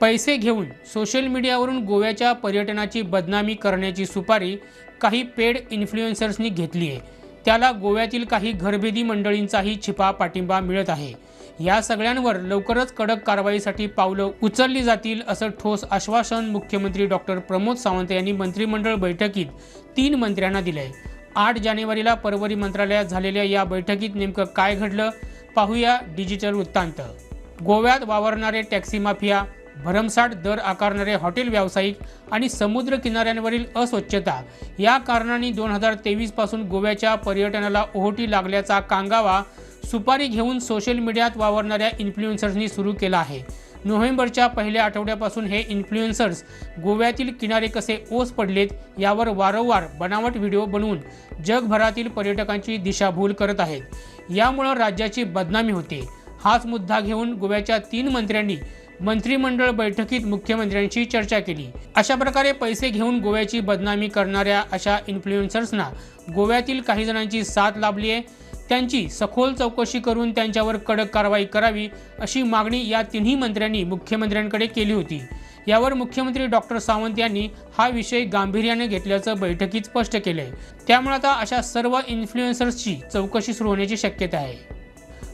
पैसे घेऊन सोशल मीडियावरून गोव्याच्या पर्यटनाची बदनामी करण्याची सुपारी काही पेड इन्फ्लुएन्सर्सनी घेतली आहे. त्याला गोव्यातील काही घरभेदी मंडळींचाही छिपा पाठिंबा मिळत आहे. या सगळ्यांवर लवकरच कडक कारवाईसाठी पावलं उचलली जातील असं ठोस आश्वासन मुख्यमंत्री डॉक्टर प्रमोद सावंत यांनी मंत्रिमंडळ बैठकीत तीन मंत्र्यांना दिलं आहे आठ जानेवारीला परवरी मंत्रालयात झालेल्या या बैठकीत नेमकं काय घडलं? पाहूया डिजिटल वृत्तांत. गोव्यात वावरणारे टॅक्सी माफिया भरमसाठ दर आकारणारे हॉटेल व्यावसायिक आणि समुद्र किनाऱ्यांवरील अस्वच्छता. या कारणांनी दोन हजार तेवीसपासून गोव्याच्या पर्यटनाला ओहोटी लागल्याचा कांगावा सुपारी घेऊन सोशल मीडियात वावरणाऱ्या इन्फ्लुएन्सर्सनी सुरू केला आहे. नोव्हेंबरच्या पहिल्या आठवड्यापासून हे इन्फ्लुएन्सर्स गोव्यातील किनारे कसे ओस पडलेत यावर वारंवार बनावट व्हिडिओ बनवून जगभरातील पर्यटकांची दिशाभूल करत आहेत. यामुळं राज्याची बदनामी होते. हाच मुद्दा घेऊन गोव्याच्या तीन मंत्र्यांनी मंत्रिमंडळ बैठकीत मुख्यमंत्र्यांशी चर्चा केली. अशा प्रकारे पैसे घेऊन गोव्याची बदनामी करणाऱ्या अशा इन्फ्लुएन्सर्सना गोव्यातील काही जणांची साथ लाभली आहे त्यांची सखोल चौकशी करून त्यांच्यावर कडक कारवाई करावी अशी मागणी या तिन्ही मंत्र्यांनी मुख्यमंत्र्यांकडे केली होती. यावर मुख्यमंत्री डॉक्टर सावंत यांनी हा विषय गांभीर्याने घेतल्याचं बैठकीत स्पष्ट केलंय. त्यामुळे आता अशा सर्व इन्फ्लुएन्सर्सची चौकशी सुरू होण्याची शक्यता आहे.